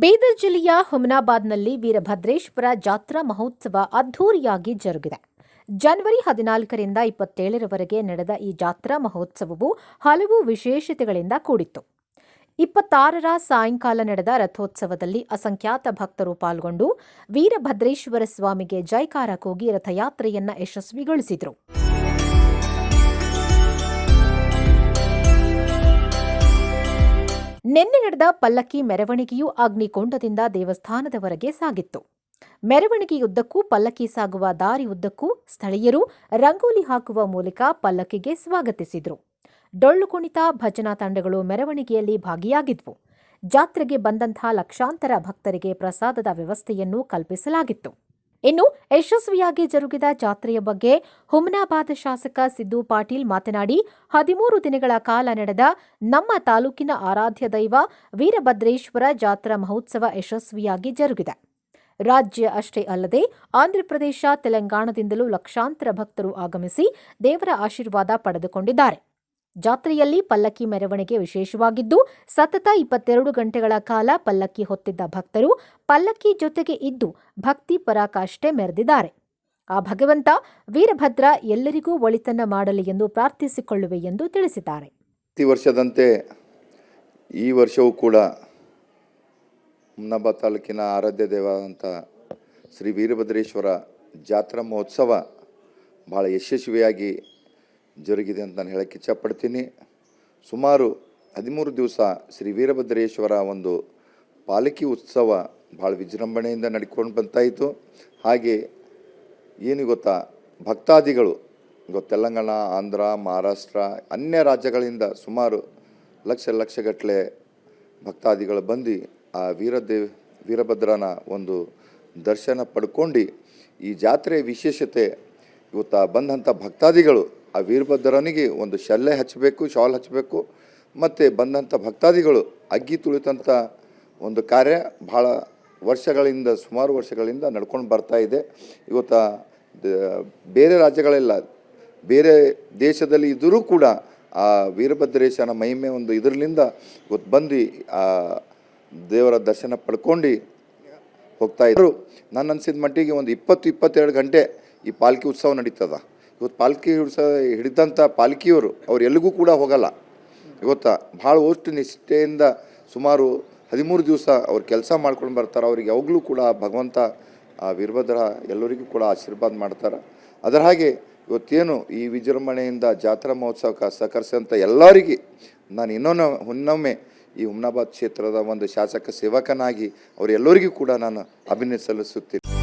ಬೀದರ್ ಜಿಲ್ಲೆಯ ಹುಮನಾಬಾದ್ನಲ್ಲಿ ವೀರಭದ್ರೇಶ್ವರ ಜಾತ್ರಾ ಮಹೋತ್ಸವ ಅದ್ಧೂರಿಯಾಗಿ ಜರುಗಿದೆ. ಜನವರಿ ಹದಿನಾಲ್ಕರಿಂದ ಇಪ್ಪತ್ತೇಳರವರೆಗೆ ನಡೆದ ಈ ಜಾತ್ರಾ ಮಹೋತ್ಸವವು ಹಲವು ವಿಶೇಷತೆಗಳಿಂದ ಕೂಡಿತ್ತು. ಇಪ್ಪತ್ತಾರರ ಸಾಯಂಕಾಲ ನಡೆದ ರಥೋತ್ಸವದಲ್ಲಿ ಅಸಂಖ್ಯಾತ ಭಕ್ತರು ಪಾಲ್ಗೊಂಡು ವೀರಭದ್ರೇಶ್ವರ ಸ್ವಾಮಿಗೆ ಜೈಕಾರ ಕೂಗಿ ರಥಯಾತ್ರೆಯನ್ನ ಯಶಸ್ವಿಗೊಳಿಸಿದರು. ನಿನ್ನೆ ನಡೆದ ಪಲ್ಲಕ್ಕಿ ಮೆರವಣಿಗೆಯು ಅಗ್ನಿಕೊಂಡದಿಂದ ದೇವಸ್ಥಾನದವರೆಗೆ ಸಾಗಿತ್ತು. ಮೆರವಣಿಗೆಯುದ್ದಕ್ಕೂ ಪಲ್ಲಕ್ಕಿ ಸಾಗುವ ದಾರಿ ಉದ್ದಕ್ಕೂ ಸ್ಥಳೀಯರು ರಂಗೋಲಿ ಹಾಕುವ ಮೂಲಕ ಪಲ್ಲಕ್ಕಿಗೆ ಸ್ವಾಗತಿಸಿದರು. ಡೊಳ್ಳು ಕುಣಿತ, ಭಜನಾ ತಂಡಗಳು ಮೆರವಣಿಗೆಯಲ್ಲಿ ಭಾಗಿಯಾಗಿದ್ವು. ಜಾತ್ರೆಗೆ ಬಂದಂತಹ ಲಕ್ಷಾಂತರ ಭಕ್ತರಿಗೆ ಪ್ರಸಾದದ ವ್ಯವಸ್ಥೆಯನ್ನು ಕಲ್ಪಿಸಲಾಗಿತ್ತು. ಇನ್ನು ಯಶಸ್ವಿಯಾಗಿ ಜರುಗಿದ ಜಾತ್ರೆಯ ಬಗ್ಗೆ ಹುಮನಾಬಾದ್ ಶಾಸಕ ಸಿದ್ದು ಪಾಟೀಲ್ ಮಾತನಾಡಿ, ಹದಿಮೂರು ದಿನಗಳ ಕಾಲ ನಡೆದ ನಮ್ಮ ತಾಲೂಕಿನ ಆರಾಧ್ಯ ದೈವ ವೀರಭದ್ರೇಶ್ವರ ಜಾತ್ರಾ ಮಹೋತ್ಸವ ಯಶಸ್ವಿಯಾಗಿ ಜರುಗಿದೆ. ರಾಜ್ಯ ಅಷ್ಟೇ ಅಲ್ಲದೆ ಆಂಧ್ರಪ್ರದೇಶ ತೆಲಂಗಾಣದಿಂದಲೂ ಲಕ್ಷಾಂತರ ಭಕ್ತರು ಆಗಮಿಸಿ ದೇವರ ಆಶೀರ್ವಾದ ಪಡೆದುಕೊಂಡಿದ್ದಾರೆ. ಜಾತ್ರೆಯಲ್ಲಿ ಪಲ್ಲಕ್ಕಿ ಮೆರವಣಿಗೆ ವಿಶೇಷವಾಗಿದ್ದು, ಸತತ ಇಪ್ಪತ್ತೆರಡು ಗಂಟೆಗಳ ಕಾಲ ಪಲ್ಲಕ್ಕಿ ಹೊತ್ತಿದ್ದ ಭಕ್ತರು ಪಲ್ಲಕ್ಕಿ ಜೊತೆಗೆ ಇದ್ದು ಭಕ್ತಿ ಪರಾಕಾಷ್ಠೆ ಮೆರೆದಿದ್ದಾರೆ. ಆ ಭಗವಂತ ವೀರಭದ್ರ ಎಲ್ಲರಿಗೂ ಒಳಿತನ್ನ ಮಾಡಲಿ ಎಂದು ಪ್ರಾರ್ಥಿಸಿಕೊಳ್ಳುವೆ ಎಂದು ತಿಳಿಸಿದ್ದಾರೆ. ಪ್ರತಿ ವರ್ಷದಂತೆ ಈ ವರ್ಷವೂ ಕೂಡ ಮುನ್ನಬ್ಬ ತಾಲೂಕಿನ ಆರಾಧ್ಯ ದೇವಾದಂಥ ಶ್ರೀ ವೀರಭದ್ರೇಶ್ವರ ಜಾತ್ರಾ ಮಹೋತ್ಸವ ಭಾಳ ಯಶಸ್ವಿಯಾಗಿ ಜರುಗಿದೆ ಅಂತ ನಾನು ಹೇಳಕ್ಕೆ ಇಚ್ಛಪಡ್ತೀನಿ. ಸುಮಾರು ಹದಿಮೂರು ದಿವಸ ಶ್ರೀ ವೀರಭದ್ರೇಶ್ವರ ಒಂದು ಪಾಲಕಿ ಉತ್ಸವ ಭಾಳ ವಿಜೃಂಭಣೆಯಿಂದ ನಡ್ಕೊಂಡು ಬಂತಾಯಿತು. ಹಾಗೆ ಏನು ಗೊತ್ತಾ, ಭಕ್ತಾದಿಗಳು ತೆಲಂಗಾಣ ಆಂಧ್ರ, ಮಹಾರಾಷ್ಟ್ರ, ಅನ್ಯ ರಾಜ್ಯಗಳಿಂದ ಸುಮಾರು ಲಕ್ಷ ಲಕ್ಷಗಟ್ಟಲೆ ಭಕ್ತಾದಿಗಳು ಬಂದು ಆ ವೀರದೇವ್ ವೀರಭದ್ರನ ಒಂದು ದರ್ಶನ ಪಡ್ಕೊಂಡು ಈ ಜಾತ್ರೆಯ ವಿಶೇಷತೆ ಇವತ್ತು ಬಂದಂಥ ಭಕ್ತಾದಿಗಳು ಆ ವೀರಭದ್ರನಿಗೆ ಒಂದು ಶಲ್ಲೆ ಹಚ್ಚಬೇಕು, ಶಾಲ್ ಹಚ್ಚಬೇಕು, ಮತ್ತು ಬಂದಂಥ ಭಕ್ತಾದಿಗಳು ಅಗ್ಗಿ ತುಳಿತಂಥ ಒಂದು ಕಾರ್ಯ ಭಾಳ ವರ್ಷಗಳಿಂದ, ಸುಮಾರು ವರ್ಷಗಳಿಂದ ನಡ್ಕೊಂಡು ಬರ್ತಾ ಇದೆ. ಇವತ್ತು ಬೇರೆ ರಾಜ್ಯಗಳೆಲ್ಲ, ಬೇರೆ ದೇಶದಲ್ಲಿ ಇದ್ದರೂ ಕೂಡ ಆ ವೀರಭದ್ರೇಶನ ಮಹಿಮೆ ಒಂದು ಇದರಲ್ಲಿಂದ ಇವತ್ತು ಬಂದು ಆ ದೇವರ ದರ್ಶನ ಪಡ್ಕೊಂಡು ಹೋಗ್ತಾ ಇದ್ದರು ನನ್ನ ಅನ್ಸಿದ ಮಟ್ಟಿಗೆ ಒಂದು ಇಪ್ಪತ್ತು, ಇಪ್ಪತ್ತೆರಡು ಗಂಟೆ ಈ ಪಾಲ್ಕಿ ಉತ್ಸವ ನಡೀತದ. ಇವತ್ತು ಪಾಲ್ಕಿ ಹಿಡಿಸ ಹಿಡಿದಂಥ ಪಾಲ್ಕಿಯವರು ಅವ್ರು ಎಲ್ಲಿಗೂ ಕೂಡ ಹೋಗಲ್ಲ. ಇವತ್ತು ಭಾಳ ಓಷ್ಟು ನಿಷ್ಠೆಯಿಂದ ಸುಮಾರು ಹದಿಮೂರು ದಿವಸ ಅವ್ರು ಕೆಲಸ ಮಾಡ್ಕೊಂಡು ಬರ್ತಾರೆ. ಅವ್ರಿಗೆ ಯಾವಾಗಲೂ ಕೂಡ ಭಗವಂತ ವೀರಭದ್ರ ಎಲ್ಲರಿಗೂ ಕೂಡ ಆಶೀರ್ವಾದ ಮಾಡ್ತಾರೆ. ಅದರ ಹಾಗೆ ಇವತ್ತೇನು ಈ ವಿಜೃಂಭಣೆಯಿಂದ ಜಾತ್ರಾ ಮಹೋತ್ಸವಕ್ಕೆ ಸಹಕರಿಸಿದಂಥ ಎಲ್ಲರಿಗೆ ನಾನು ಇನ್ನೊಂದು ಇನ್ನೊಮ್ಮೆ ಈ ಹುಮ್ನಾಬಾದ್ ಕ್ಷೇತ್ರದ ಒಂದು ಶಾಸಕ ಸೇವಕನಾಗಿ ಅವರೆಲ್ಲರಿಗೂ ಕೂಡ ನಾನು ಅಭಿನಯ ಸಲ್ಲಿಸುತ್ತೇನೆ.